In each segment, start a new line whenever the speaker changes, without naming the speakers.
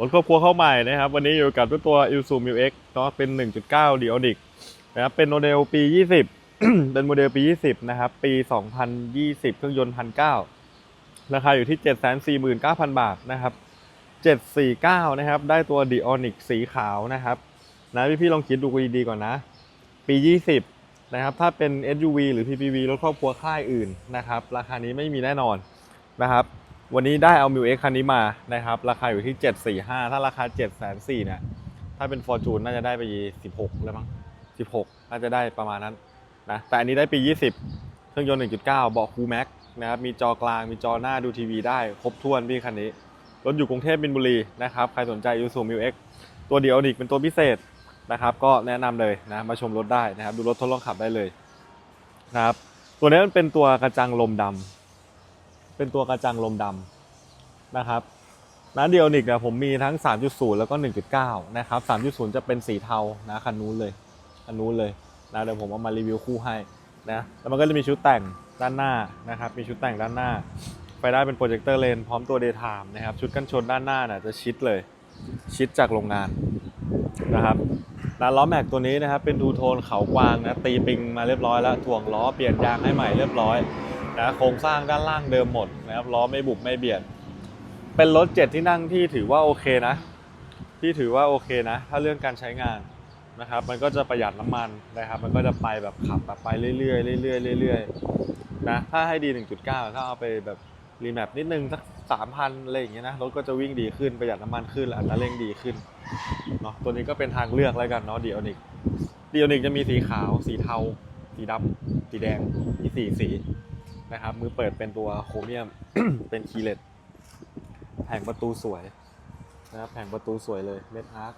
รถครอบครัวเข้าใหม่นะครับ วันนี้อยู่กับตัว i l s u m u X เนาะเป็น 1.9 d i o n i c นะครับเป็นโมเดลปี 20 เป็นโมเดลปี 20 นะครับ ปี 2020 เครื่องยนต์1,900ราคาอยู่ที่ 749,000 บาทนะครับ 749 นะครับ ได้ตัว d i o n i c สีขาวนะครับนะพี่พี่ๆลองคิดดูดีๆก่อนนะ ปี 20 นะครับ ถ้าเป็น SUV หรือ PPV รถครอบครัวค่ายอื่นนะครับ ราคานี้ไม่มีแน่นอนนะครับ วันนี้ได้เอา m ิว X คันนี้มานะครับ ราคาอยู่ที่ 745 ถ้าราคา704เนี่ยถ้าเป็น Fortune น่าจะได้ไป 16 แล้วมั้ง 16 น่าจะได้ประมาณนั้นนะแต่อันนี้ได้ปี 20 เครื่องยนต์ 1.9 เบาะคูแม็กนะครับมีจอกลางมีจอหน้าดูทีวีได้ครบถ้วนพี่คันนี้รถอยู่กรุงเทพบินบุรีนะครับใครสนใจ i s u m u X ตัวเดียวอีกเป็นตัวพิเศษนะครับก็แนะนำเลยนะมาชมรถได้นะครับดูรถทดลองขับได้เลยนะครับตัวนี้มันเป็นตัวกระจังลมดำ เป็นตัวกระจังลมดำนะครับนะเดียวนิกเนี่ยผมมีทั้ง 3.0 แล้วก็ 1.9 นะครับ 3.0 จะเป็นสีเทานะคันนู้นเลยคันนู้นเลยนะเดี๋ยวผมเอามารีวิวคู่ให้นะแล้วมันก็จะมีชุดแต่งด้านหน้านะครับมีชุดแต่งด้านหน้าไฟได้เป็นโปรเจคเตอร์เลนพร้อมตัว Daytime นะครับชุดกันชนด้านหน้าน่ะจะชิดเลยชิดจากโรงงานนะครับนะล้อแม็กตัวนี้นะครับเป็นทูโทนเขากวางนะตีปิงมาเรียบร้อยแล้วถ่วงล้อเปลี่ยนยางให้ใหม่เรียบร้อย นะโครงสร้างด้านล่างเดิมหมดนะครับล้อไม่บุบไม่เบียด เป็นรถเจ็ดที่นั่งที่ถือว่าโอเคนะ ที่ถือว่าโอเคนะ ถ้าเรื่องการใช้งานนะครับ มันก็จะประหยัดน้ำมันนะครับ มันก็จะไปแบบขับแบบไปเรื่อยๆเรื่อยๆเรื่อยๆนะถ้าให้ดี 1.9ถ้าเอาไปแบบรีแมปนิดนึงสัก3,000อะไรอย่างเงี้ยนะรถก็จะวิ่งดีขึ้นประหยัดน้ำมันขึ้นและอัตราเร่งดีขึ้นเนาะตัวนี้ก็เป็นทางเลือกแล้วกันเนาะเดียวนิกเดียวนิกจะมีสีขาว สีเทา สีดำสีแดงมีสี่สี นะครับ มือเปิดเป็นตัวโครเมียม เป็นคีเลตแผงประตูสวยนะครับแผงประตูสวยเลยเม็ดอาร์ค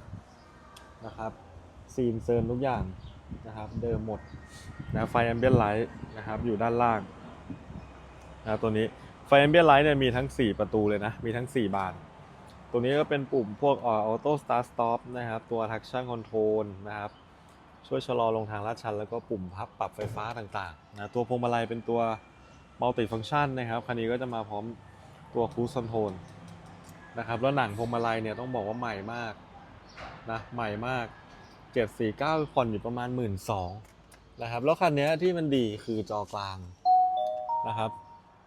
นะครับซีนเซิร์นทุกอย่างนะครับ เดิมหมดนะไฟแอมเบียนไลท์นะครับ อยู่ด้านล่างนะตัวนี้ไฟแอมเบียนไลท์เนี่ยมีทั้ง 4 ประตูเลยนะ มีทั้ง 4 บาน ตัวนี้ก็เป็นปุ่มพวกออโต้สตาร์สต็อปนะครับ ตัวทักชั่นคอนโทรลนะครับ ช่วยชะลอลงทางลาดชัน แล้วก็ปุ่มพับปรับไฟฟ้าต่างๆนะตัวพวงมาลัยเป็นตัว มัลติฟัง c t ชันนะครับคันนี้ก็จะมาพร้อมตัวคู s คอนโทรลนะครับแล้วหนังพวงมาลัยเนี่ยต้องบอกว่าใหม่มากนะใหม่มาก 749ผ่อนอยู่ประมาณ 1 2ื่นนะครับแล้วคันนี้ที่มันดีคือจอกลางนะครับ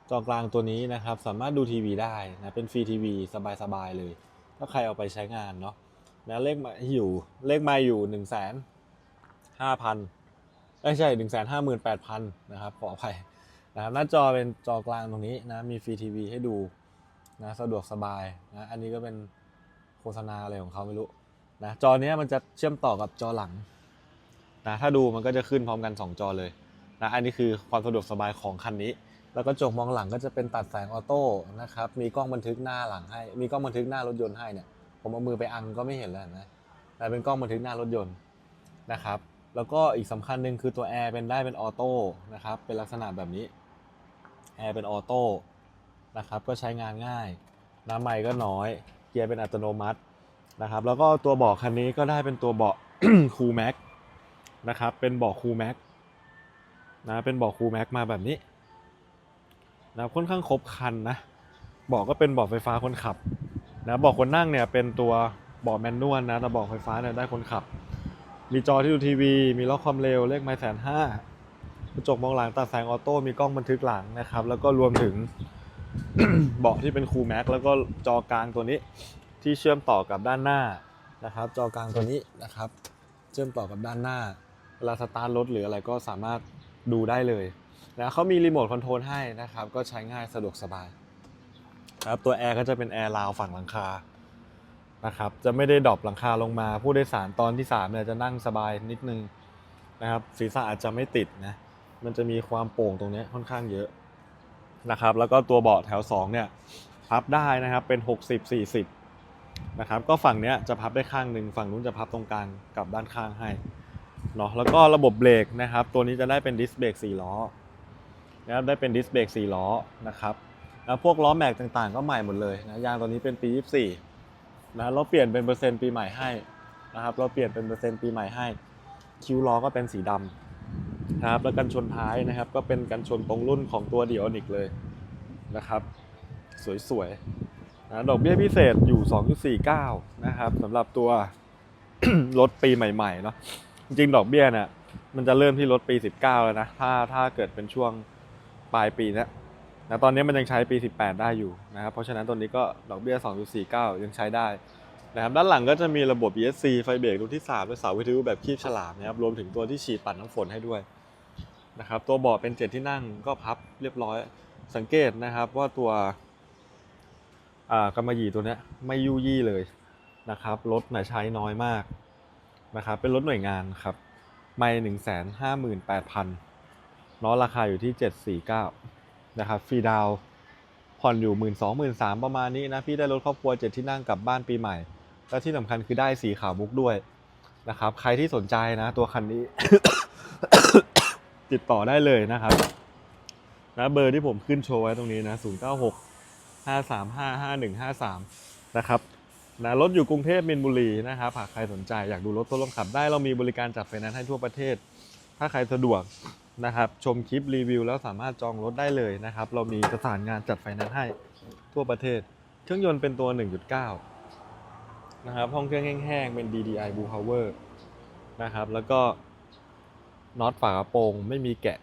จอกลางตัวนี้นะครับสามารถดูทีวีได้นะเป็นฟรีทีวีสบายๆเลย ถ้าใครเอาไปใช้งานเนาะนะเลขมาอยู่เลขมาอยู่1นึ่งแสนห้าพันไม่ใช่1นึ่งแสนห้าหมื่นแปดพันนะครับขออภัย นะครับหน้าจอเป็นจอกลางตรงนี้นะมีฟรีทีวีให้ดูนะสะดวกสบายนะอันนี้ก็เป็นโฆษณาอะไรของเขาไม่รู้นะจอเนี้ยมันจะเชื่อมต่อกับจอหลังนะถ้าดูมันก็จะขึ้นพร้อมกัน 2 จอเลยนะอันนี้คือความสะดวกสบายของคันนี้ แล้วก็จกมองหลังก็จะเป็นตัดแสงออโต้นะครับมีกล้องบันทึกหน้าหลังให้ มีกล้องบันทึกหน้ารถยนต์ให้เนี่ยผมเอามือไปอังก็ไม่เห็นแล้วนะแต่เป็นกล้องบันทึกหน้ารถยนต์นะครับแล้วก็อีกสำคัญหนึ่งคือตัวแอร์เป็นได้เป็นออโต้นะครับเป็นลักษณะแบบนี้ แอร์เป็นออโต้นะครับก็ใช้งานง่าย น้ำใหม่ก็น้อย เกียร์เป็นอัตโนมัตินะครับ แล้วก็ตัวเบาะคันนี้ก็ได้เป็นตัวเบาะคูแม็กนะครับ เป็นเบาะคูแม็กนะเป็นเบาะคูแม็กมาแบบนี้นะค่อนข้างครบคันนะเบาะก็เป็นเบาะไฟฟ้าคนขับนะเบาะคนนั่งเนี่ยเป็นตัวเบาะแมนนวลนะแต่เบาะไฟฟ้าเนี่ยได้คนขับ มีจอที่ดูทีวี มีล็อกความเร็วเลขไมล์แสนห้า กระจกมองหลังตัดแสงออโต้มีกล้องบันทึกหลังนะครับ แล้วก็รวมถึงเบาะที่เป็นคูลแม็กแล้วก็จอกลางตัวนี้ที่เชื่อมต่อกับด้านหน้านะครับ จอกลางตัวนี้นะครับ เชื่อมต่อกับด้านหน้าเวลาสตาร์ทรถหรืออะไรก็สามารถดูได้เลยนะเขามีรีโมทคอนโทรลให้นะครับ ก็ใช้ง่ายสะดวกสบายนะครับตัวแอร์ก็จะเป็นแอร์ราวฝั่งหลังคานะครับจะไม่ได้ดรอปหลังคาลงมา ผู้โดยสารตอนที่3เนี่ยจะนั่งสบายนิดนึงนะครับศีรษะอาจจะไม่ติดนะ มันจะมีความโป่งตรงนี้ค่อนข้างเยอะนะครับ แล้วก็ตัวเบาะแถว2เนี่ยพับได้นะครับเป็น 60 40นะครับ ก็ฝั่งเนี้ยจะพับได้ข้างหนึ่งฝั่งนู้นจะพับตรงกลางกับด้านข้างให้เนาะแล้วก็ระบบเบรกนะครับ ตัวนี้จะได้เป็นดิสเบรก4ล้อนะครับได้เป็นดิสเบรก4ล้อนะครับแล้วพวกล้อแม็กต่างๆ ก็ใหม่หมดเลยนะยางตัวนี้เป็นปี 24นะเราเปลี่ยนเป็นเปอร์เซ็นต์ปีใหม่ให้นะครับ เราเปลี่ยนเป็นเปอร์เซ็นต์ปีใหม่ให้ คิ้วล้อก็เป็นสีดำ นะครับ แล้วกันชนท้ายนะครับ ก็เป็นกันชนตรงรุ่นของตัว d ิออนิกเลยนะครับ สวยๆนะดอกเบี้ยพิเศษอยู่ 2.49 นะครับสำหรับตัวรถปีใหม่ๆเนาะจริงๆดอกเบี้ยเนี่ยมันจะเริ่มที่รถปี 19 แล้วนะ ถ้าถ้าเกิดเป็นช่วงปลายปีนะนะตอนนี้มันยังใช้ปี 18 ได้อยู่นะครับ เพราะฉะนั้นตัวนี้ก็ดอกเบี้ย 2.49 ยังใช้ได้นะครับด้านหลังก็จะมีระบบ ESC ไฟเบรกรุ่นที่ 3 และเสาวิทยุแบบคีบฉลามนะครับรวมถึงตัวที่ฉีดปัดน้ำฝนให้ด้วย นะครับตัวเบาะเป็นเจ็ดที่นั่งก็พับเรียบร้อยสังเกตนะครับว่าตัวกำมะหยี่ตัวนี้ไม่ยุ่ยี่เลยนะครับรถนะใช้น้อยมากนะครับเป็นรถหน่วยงานครับไม่หนึ่งแสนห้าหมื่นแปดพันเนาะราคาอยู่ที่เจ็ดสี่เก้านะครับฟรีดาวผ่อนอยู่หมื่นสองหมื่นสามประมาณนี้นะพี่ได้รถครอบครัวเจ็ดที่นั่งกลับบ้านปีใหม่ แล้วที่สำคัญคือได้สีขาวมุกด้วยนะครับใครที่สนใจนะตัวคันนี้ ติดต่อได้เลยนะครับนะเบอร์ที่ผมขึ้นโชว์ไว้ตรงนี้นะ0 9 6 5 3 5 5 1 5 3 นะครับนะรถอยู่กรุงเทพมินบุรีนะครับหากใครสนใจอยากดูรถทดลองขับได้เรามีบริการจัดไฟแนนซ์ให้ทั่วประเทศ ถ้าใครสะดวกนะครับ ชมคลิปรีวิวแล้วสามารถจองรถได้เลยนะครับ เรามีประสานงานจัดไฟแนนซ์ให้ทั่วประเทศ เครื่องยนต์เป็นตัว 1.9 นะครับ ห้องเครื่องแห้งๆ เป็น DDI Blue Power นะครับ แล้วก็ น็อตฝากระโปรงไม่มีแกะ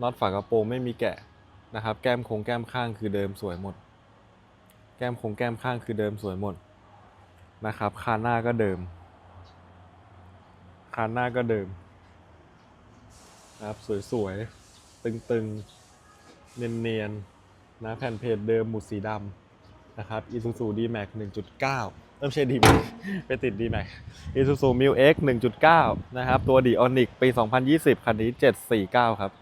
น็อตฝากระโปรงไม่มีแกะนะครับ แก้มโคงแก้มข้างคือเดิมสวยหมด แก้มโคงแก้มข้างคือเดิมสวยหมดนะครับ คานหน้าก็เดิม คานหน้าก็เดิมนะครับสวยๆ ตึงๆ เนียนๆนะแผ่นเพจเดิมหมุดสีดำนะครับ Isuzu D-Max 1.9เอ้ย ไม่ใช่ดีไปติด D-Max Isuzu Mil X 1.9 นะครับ ตัวดีออนิกปี 2020 คันนี้ 749 ครับ